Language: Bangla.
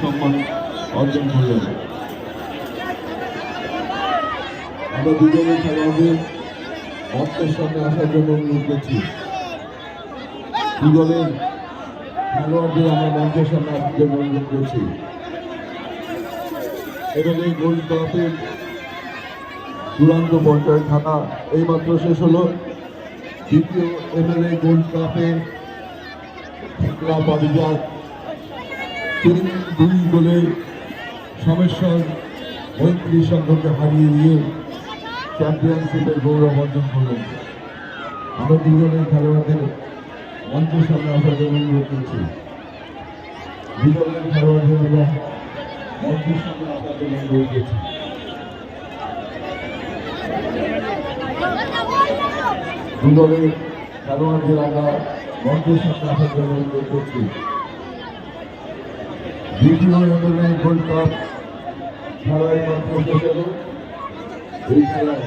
সম্মান অর্জন করলেন। আমরা দুজনে খেলোয়াড়দের মঞ্চের সামনে আসার জন্য অনুরোধ করছি। দুদলের খেলোয়াড়দের আমরা মঞ্চের সামনে আসার জন্য অনুরোধ করছি। এবং এই কাপের চূড়ান্ত পর্যায়ে থাকা এইমাত্র শেষ হলো। দ্বিতীয় এমএলএ গোল্ড কাপে খেলা তিন দুই গোলে সমেশ্বর মৈত্রী সংঘকে হারিয়ে দিয়ে চ্যাম্পিয়নশিপের গৌরব অর্জন করলেন। আমরা দুজনের খেলোয়াড়দের মঞ্চের সামনে আসার জন্য অনুরোধ করছি। দুজনের খেলোয়াড়দের আমরা মঞ্চের সামনে আসার জন্য অনুরোধ করছি। দুদলের খেলোয়াড়দের আমরা মঞ্চের সামনে আসার জন্য অনুরোধ করছি। দ্বিতীয় এমএলএ গোল্ড খেলায় এই খেলায়